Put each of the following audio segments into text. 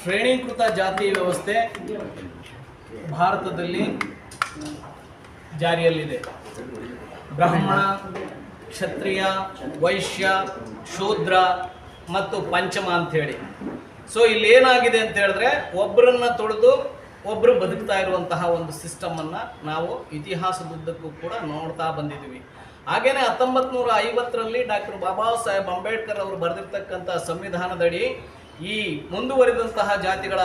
ಶ್ರೇಣೀಕೃತ ಜಾತಿ ವ್ಯವಸ್ಥೆ ಭಾರತದಲ್ಲಿ ಜಾರಿಯಲ್ಲಿದೆ. ಬ್ರಾಹ್ಮಣ, ಕ್ಷತ್ರಿಯ, ವೈಶ್ಯ, ಶೂದ್ರ ಮತ್ತು ಪಂಚಮ ಅಂಥೇಳಿ. ಸೊ ಇಲ್ಲಿ ಏನಾಗಿದೆ ಅಂತ ಹೇಳಿದ್ರೆ ಒಬ್ಬರನ್ನ ತೊಳೆದು ಒಬ್ಬರು ಬದುಕ್ತಾ ಇರುವಂತಹ ಒಂದು ಸಿಸ್ಟಮನ್ನು ನಾವು ಇತಿಹಾಸದುದ್ದಕ್ಕೂ ಕೂಡ ನೋಡ್ತಾ ಬಂದಿದ್ದೀವಿ. ಹಾಗೇನೆ ಹತ್ತೊಂಬತ್ತು ನೂರ ಐವತ್ತರಲ್ಲಿ ಡಾಕ್ಟರ್ ಬಾಬಾ ಸಾಹೇಬ್ ಅಂಬೇಡ್ಕರ್ ಅವರು ಬರೆದಿರ್ತಕ್ಕಂಥ ಸಂವಿಧಾನದಡಿ ಈ ಮುಂದುವರಿದಂತಹ ಜಾತಿಗಳ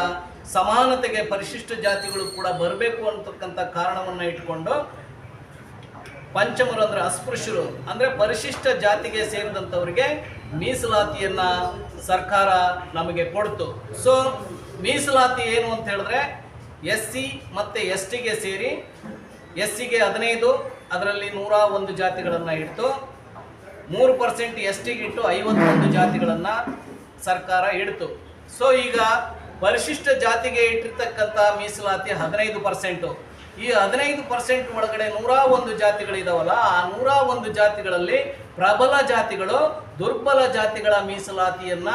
ಸಮಾನತೆಗೆ ಪರಿಶಿಷ್ಟ ಜಾತಿಗಳು ಕೂಡ ಬರಬೇಕು ಅಂತಕ್ಕಂಥ ಕಾರಣವನ್ನು ಇಟ್ಕೊಂಡು ಪಂಚಮರು ಅಂದ್ರೆ ಅಸ್ಪೃಶ್ಯರು ಅಂದ್ರೆ ಪರಿಶಿಷ್ಟ ಜಾತಿಗೆ ಸೇರಿದಂಥವರಿಗೆ ಮೀಸಲಾತಿಯನ್ನ ಸರ್ಕಾರ ನಮಗೆ ಕೊಡ್ತು. ಸೊ ಮೀಸಲಾತಿ ಏನು ಅಂತ ಹೇಳಿದ್ರೆ ಎಸ್ ಸಿ ಮತ್ತು ಎಸ್ ಟಿಗೆ ಸೇರಿ ಎಸ್ ಸಿಗೆ ಹದಿನೈದು, ಅದರಲ್ಲಿ ನೂರ ಒಂದು ಜಾತಿಗಳನ್ನು ಇಟ್ಟು ಮೂರು ಪರ್ಸೆಂಟ್ ಎಸ್ ಟಿಗೆ ಇಟ್ಟು ಐವತ್ತೊಂದು ಜಾತಿಗಳನ್ನು ಸರ್ಕಾರ ಇಡ್ತು ಸೊ ಈಗ ಪರಿಶಿಷ್ಟ ಜಾತಿಗೆ ಇಟ್ಟಿರ್ತಕ್ಕಂಥ ಮೀಸಲಾತಿ ಹದಿನೈದು ಪರ್ಸೆಂಟು. ಈ ಹದಿನೈದು ಪರ್ಸೆಂಟ್ ಒಳಗಡೆ ನೂರ ಒಂದು ಜಾತಿಗಳಿದಾವಲ್ಲ, ಆ ನೂರ ಒಂದು ಜಾತಿಗಳಲ್ಲಿ ಪ್ರಬಲ ಜಾತಿಗಳು ದುರ್ಬಲ ಜಾತಿಗಳ ಮೀಸಲಾತಿಯನ್ನ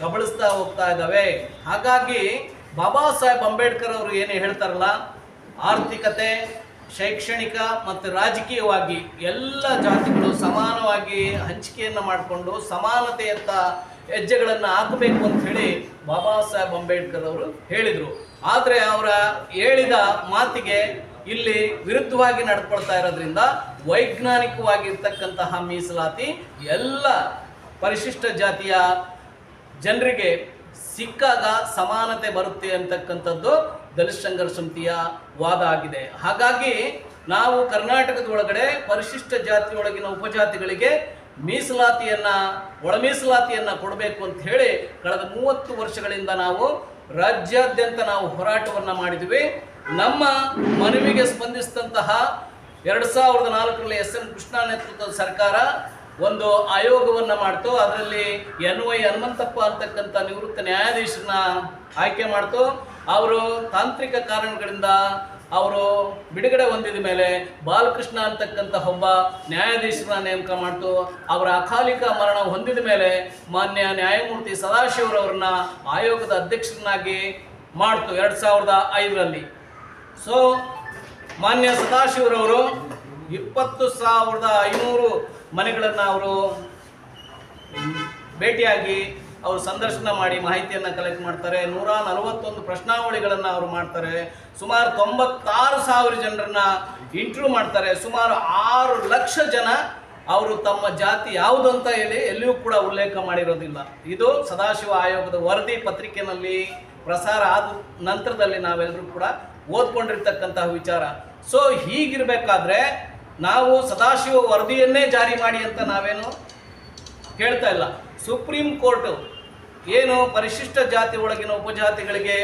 ಕಬಳಿಸ್ತಾ ಹೋಗ್ತಾ ಇದ್ದಾವೆ ಹಾಗಾಗಿ ಬಾಬಾ ಸಾಹೇಬ್ ಅಂಬೇಡ್ಕರ್ ಅವರು ಏನು ಹೇಳ್ತಾರಲ್ಲ, ಆರ್ಥಿಕತೆ, ಶೈಕ್ಷಣಿಕ ಮತ್ತು ರಾಜಕೀಯವಾಗಿ ಎಲ್ಲ ಜಾತಿಗಳು ಸಮಾನವಾಗಿ ಹಂಚಿಕೆಯನ್ನು ಮಾಡಿಕೊಂಡು ಸಮಾನತೆಯತ್ತ ಹೆಜ್ಜೆಗಳನ್ನು ಹಾಕಬೇಕು ಅಂತ ಹೇಳಿ ಬಾಬಾ ಸಾಹೇಬ್ ಅಂಬೇಡ್ಕರ್ ಅವರು ಹೇಳಿದರು. ಆದರೆ ಅವರ ಹೇಳಿದ ಮಾತಿಗೆ ಇಲ್ಲಿ ವಿರುದ್ಧವಾಗಿ ನಡ್ಕೊಳ್ತಾ ಇರೋದ್ರಿಂದ ವೈಜ್ಞಾನಿಕವಾಗಿರ್ತಕ್ಕಂತಹ ಮೀಸಲಾತಿ ಎಲ್ಲ ಪರಿಶಿಷ್ಟ ಜಾತಿಯ ಜನರಿಗೆ ಸಿಕ್ಕಾಗ ಸಮಾನತೆ ಬರುತ್ತೆ ಅಂತಕ್ಕಂಥದ್ದು ದಲಿತ ಸಂಘರ್ಷ ಸಮಿತಿಯ ವಾದ ಆಗಿದೆ. ಹಾಗಾಗಿ ನಾವು ಕರ್ನಾಟಕದ ಒಳಗಡೆ ಪರಿಶಿಷ್ಟ ಜಾತಿಯೊಳಗಿನ ಉಪಜಾತಿಗಳಿಗೆ ಮೀಸಲಾತಿಯನ್ನ ಒಳ ಮೀಸಲಾತಿಯನ್ನ ಕೊಡಬೇಕು ಅಂತ ಹೇಳಿ ಕಳೆದ ಮೂವತ್ತು ವರ್ಷಗಳಿಂದ ನಾವು ರಾಜ್ಯಾದ್ಯಂತ ನಾವು ಹೋರಾಟವನ್ನು ಮಾಡಿದ್ವಿ. ನಮ್ಮ ಮನವಿಗೆ ಸ್ಪಂದಿಸಿದಂತಹ ಎರಡು ಸಾವಿರದ ನಾಲ್ಕರಲ್ಲಿ ಎಸ್ ಎನ್ ಕೃಷ್ಣ ನೇತೃತ್ವದ ಸರ್ಕಾರ ಒಂದು ಆಯೋಗವನ್ನು ಮಾಡ್ತು. ಅದರಲ್ಲಿ ಎನ್ ವೈ ಹನುಮಂತಪ್ಪ ಅಂತಕ್ಕಂಥ ನಿವೃತ್ತ ನ್ಯಾಯಾಧೀಶರನ್ನ ಆಯ್ಕೆ ಮಾಡ್ತು. ಅವರು ತಾಂತ್ರಿಕ ಕಾರಣಗಳಿಂದ ಅವರು ಬಿಡುಗಡೆ ಹೊಂದಿದ ಮೇಲೆ ಬಾಲಕೃಷ್ಣ ಅಂತಕ್ಕಂಥ ಒಬ್ಬ ನ್ಯಾಯಾಧೀಶರನ್ನ ನೇಮಕ ಮಾಡ್ತು. ಅವರ ಅಕಾಲಿಕ ಮರಣ ಹೊಂದಿದ ಮೇಲೆ ಮಾನ್ಯ ನ್ಯಾಯಮೂರ್ತಿ ಸದಾಶಿವರವ್ರನ್ನ ಆಯೋಗದ ಅಧ್ಯಕ್ಷರನ್ನಾಗಿ ಮಾಡ್ತು ಎರಡು ಸಾವಿರದ ಐದರಲ್ಲಿ. ಸೊ ಮಾನ್ಯ ಸದಾಶಿವರವರು ಇಪ್ಪತ್ತು ಸಾವಿರದ ಐನೂರು ಮನೆಗಳನ್ನು ಅವರು ಭೇಟಿಯಾಗಿ ಅವರು ಸಂದರ್ಶನ ಮಾಡಿ ಮಾಹಿತಿಯನ್ನು ಕಲೆಕ್ಟ್ ಮಾಡ್ತಾರೆ. ನೂರ ನಲವತ್ತೊಂದು ಪ್ರಶ್ನಾವಳಿಗಳನ್ನು ಅವರು ಮಾಡ್ತಾರೆ. ಸುಮಾರು ತೊಂಬತ್ತಾರು ಸಾವಿರ ಜನರನ್ನ ಇಂಟರ್ವ್ಯೂ ಮಾಡ್ತಾರೆ. ಸುಮಾರು ಆರು ಲಕ್ಷ ಜನ ಅವರು ತಮ್ಮ ಜಾತಿ ಯಾವುದು ಅಂತ ಹೇಳಿ ಎಲ್ಲಿಯೂ ಕೂಡ ಉಲ್ಲೇಖ ಮಾಡಿರೋದಿಲ್ಲ. ಇದು ಸದಾಶಿವ ಆಯೋಗದ ವರದಿ ಪತ್ರಿಕೆಯಲ್ಲಿ ಪ್ರಸಾರ ಆದ ನಂತರದಲ್ಲಿ ನಾವೆಲ್ಲರೂ ಕೂಡ ಓದ್ಕೊಂಡಿರ್ತಕ್ಕಂತಹ ವಿಚಾರ. ಸೊ ಹೀಗಿರಬೇಕಾದ್ರೆ ನಾವು ಸದಾಶಿವ ವರದಿಯನ್ನೇ ಜಾರಿ ಮಾಡಿ ಅಂತ ನಾವೇನು ಹೇಳ್ತಾ ಇಲ್ಲ. ಸುಪ್ರೀಂ ಕೋರ್ಟ್ ಏನು ಪರಿಶಿಷ್ಟ ಜಾತಿ ಒಳಗಿನ ಉಪಜಾತಿಗಳಿಗೆ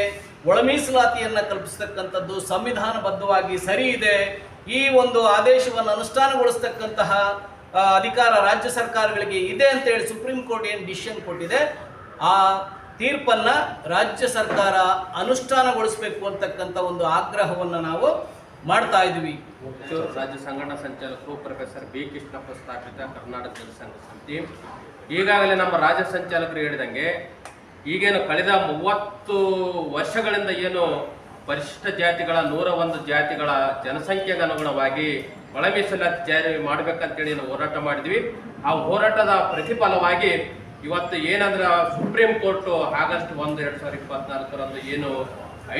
ಒಳ ಮೀಸಲಾತಿಯನ್ನು ಕಲ್ಪಿಸ್ತಕ್ಕಂಥದ್ದು ಸಂವಿಧಾನಬದ್ಧವಾಗಿ ಸರಿ ಇದೆ. ಈ ಒಂದು ಆದೇಶವನ್ನು ಅನುಷ್ಠಾನಗೊಳಿಸ್ತಕ್ಕಂತಹ ಅಧಿಕಾರ ರಾಜ್ಯ ಸರ್ಕಾರಗಳಿಗೆ ಇದೆ ಅಂತೇಳಿ ಸುಪ್ರೀಂ ಕೋರ್ಟ್ ಏನು ಡಿಸಿಷನ್ ಕೊಟ್ಟಿದೆ, ಆ ತೀರ್ಪನ್ನ ರಾಜ್ಯ ಸರ್ಕಾರ ಅನುಷ್ಠಾನಗೊಳಿಸಬೇಕು ಅಂತಕ್ಕಂಥ ಒಂದು ಆಗ್ರಹವನ್ನು ನಾವು ಮಾಡ್ತಾ ಇದ್ವಿ ರಾಜ್ಯ ಸಂಘಟನಾ ಸಂಚಾಲಕರು ಪ್ರೊಫೆಸರ್ ಬಿ ಕೃಷ್ಣಪ್ಪ ಸ್ಥಾಪಿತ ಕರ್ನಾಟಕ ಜನಸಂಘ ಸಮಿತಿ. ಈಗಾಗಲೇ ನಮ್ಮ ರಾಜ್ಯ ಸಂಚಾಲಕರು ಹೇಳಿದಂಗೆ ಈಗೇನು ಕಳೆದ ಮೂವತ್ತು ವರ್ಷಗಳಿಂದ ಏನು ಪರಿಶಿಷ್ಟ ಜಾತಿಗಳ ನೂರ ಒಂದು ಜಾತಿಗಳ ಜನಸಂಖ್ಯೆಗೆ ಅನುಗುಣವಾಗಿ ಒಳ ಮೀಸಲಾತಿ ಜಾರಿ ಮಾಡ್ಬೇಕಂತೇಳಿ ನಾವು ಹೋರಾಟ ಮಾಡಿದ್ವಿ. ಆ ಹೋರಾಟದ ಪ್ರತಿಫಲವಾಗಿ ಇವತ್ತು ಏನಂದ್ರೆ ಸುಪ್ರೀಂ ಕೋರ್ಟ್ ಆಗಸ್ಟ್ ಒಂದು, ಎರಡು ಸಾವಿರದ ಇಪ್ಪತ್ನಾಲ್ಕರಂದು ಏನು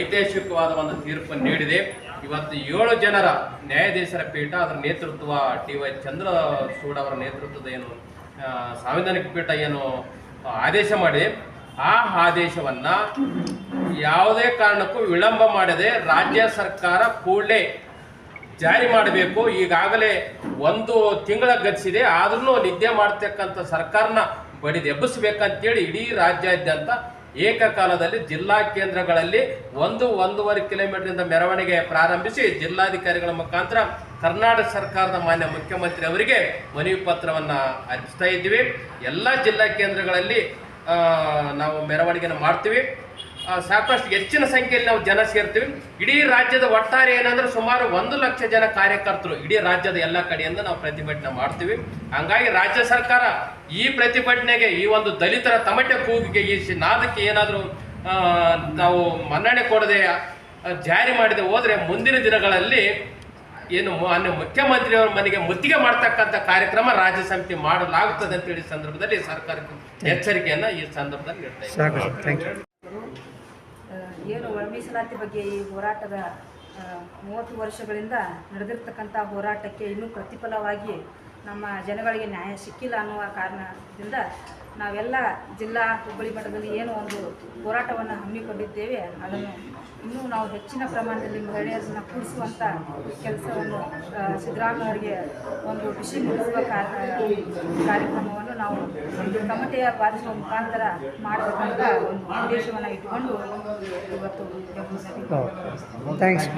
ಐತಿಹಾಸಿಕವಾದ ಒಂದು ತೀರ್ಪು ನೀಡಿದೆ. ಇವತ್ತು ಏಳು ಜನರ ನ್ಯಾಯಾಧೀಶರ ಪೀಠ ಅದರ ನೇತೃತ್ವ ಡಿ ವೈ ಚಂದ್ರಚೂಡ್ ಅವರ ನೇತೃತ್ವದ ಏನು ಸಾಂವಿಧಾನಿಕ ಪೀಠ ಏನು ಆದೇಶ ಮಾಡಿ ಆ ಆದೇಶವನ್ನ ಯಾವುದೇ ಕಾರಣಕ್ಕೂ ವಿಳಂಬ ಮಾಡದೆ ರಾಜ್ಯ ಸರ್ಕಾರ ಕೂಡಲೇ ಜಾರಿ ಮಾಡಬೇಕು. ಈಗಾಗಲೇ ಒಂದು ತಿಂಗಳ ಗತಿಸಿದೆ ಆದ್ರೂ ನಿದ್ದೆ ಮಾಡ್ತಕ್ಕಂಥ ಸರ್ಕಾರನ ಬಡಿದೆಬ್ಬಿಸ್ಬೇಕಂತೇಳಿ ಇಡೀ ರಾಜ್ಯಾದ್ಯಂತ ಏಕಕಾಲದಲ್ಲಿ ಜಿಲ್ಲಾ ಕೇಂದ್ರಗಳಲ್ಲಿ ಒಂದು ಒಂದೂವರೆ ಕಿಲೋಮೀಟರ್ನಿಂದ ಮೆರವಣಿಗೆ ಪ್ರಾರಂಭಿಸಿ ಜಿಲ್ಲಾಧಿಕಾರಿಗಳ ಮುಖಾಂತರ ಕರ್ನಾಟಕ ಸರ್ಕಾರದ ಮಾನ್ಯ ಮುಖ್ಯಮಂತ್ರಿ ಅವರಿಗೆ ಮನವಿ ಪತ್ರವನ್ನು ಅರ್ಪಿಸ್ತಾ ಇದ್ದೀವಿ. ಎಲ್ಲ ಜಿಲ್ಲಾ ಕೇಂದ್ರಗಳಲ್ಲಿ ನಾವು ಮೆರವಣಿಗೆಯನ್ನು ಮಾಡ್ತೀವಿ. ಸಾಕಷ್ಟು ಹೆಚ್ಚಿನ ಸಂಖ್ಯೆಯಲ್ಲಿ ನಾವು ಜನ ಸೇರ್ತೀವಿ. ಇಡೀ ರಾಜ್ಯದ ಒಟ್ಟಾರೆ ಏನಂದ್ರೆ ಸುಮಾರು ಒಂದು ಲಕ್ಷ ಜನ ಕಾರ್ಯಕರ್ತರು ಇಡೀ ರಾಜ್ಯದ ಎಲ್ಲ ಕಡೆಯಿಂದ ನಾವು ಪ್ರತಿಭಟನೆ ಮಾಡ್ತೀವಿ. ಹಂಗಾಗಿ ರಾಜ್ಯ ಸರ್ಕಾರ ಈ ಪ್ರತಿಭಟನೆಗೆ, ಈ ಒಂದು ದಲಿತರ ತಮಟೆ ಕೂಗಿಗೆ, ಈ ನಾದಕ್ಕೆ ಏನಾದರೂ ನಾವು ಮನ್ನಣೆ ಕೊಡದೆ ಜಾರಿ ಮಾಡದೆ ಹೋದರೆ ಮುಂದಿನ ದಿನಗಳಲ್ಲಿ ಏನು ಮಾನ್ಯ ಮುಖ್ಯಮಂತ್ರಿಯವರ ಮನೆಗೆ ಮುತ್ತಿಗೆ ಮಾಡ್ತಕ್ಕಂಥ ಕಾರ್ಯಕ್ರಮ ರಾಜ್ಯ ಸಮಿತಿ ಮಾಡಲಾಗುತ್ತದೆ ಅಂತೇಳಿ ಸಂದರ್ಭದಲ್ಲಿ ಸರ್ಕಾರಕ್ಕೆ ಎಚ್ಚರಿಕೆಯನ್ನು ಈ ಸಂದರ್ಭದಲ್ಲಿ ನೀಡ್ತಾ ಏನು ಒಳ ಮೀಸಲಾತಿ ಬಗ್ಗೆ ಈ ಹೋರಾಟದ ಮೂವತ್ತು ವರ್ಷಗಳಿಂದ ನಡೆದಿರ್ತಕ್ಕಂಥ ಹೋರಾಟಕ್ಕೆ ಇನ್ನೂ ಪ್ರತಿಫಲವಾಗಿ ನಮ್ಮ ಜನಗಳಿಗೆ ನ್ಯಾಯ ಸಿಕ್ಕಿಲ್ಲ ಅನ್ನುವ ಕಾರಣದಿಂದ ನಾವೆಲ್ಲ ಜಿಲ್ಲಾ ಹುಬ್ಬಳ್ಳಿ ಮಟ್ಟದಲ್ಲಿ ಏನು ಒಂದು ಹೋರಾಟವನ್ನು ಹಮ್ಮಿಕೊಂಡಿದ್ದೇವೆ, ಅದನ್ನು ಇನ್ನೂ ನಾವು ಹೆಚ್ಚಿನ ಪ್ರಮಾಣದಲ್ಲಿ ಮಹಿಳೆಯರನ್ನ ಕೂಡಿಸುವಂಥ ಕೆಲಸವನ್ನು ಸಿದ್ದರಾಮಯ್ಯವರಿಗೆ ಒಂದು ಬಿಸಿ ಮೂಡಿಸುವ ಕಾರ್- ಕಾರ್ಯಕ್ರಮವನ್ನು ನಾವು ಕಮಿಟಿಯ ಬಾಧಿಸುವ ಮುಖಾಂತರ ಮಾಡಬೇಕಂತ ಒಂದು ಉದ್ದೇಶವನ್ನು ಇಟ್ಕೊಂಡು ಇವತ್ತು ಥ್ಯಾಂಕ್ಸ್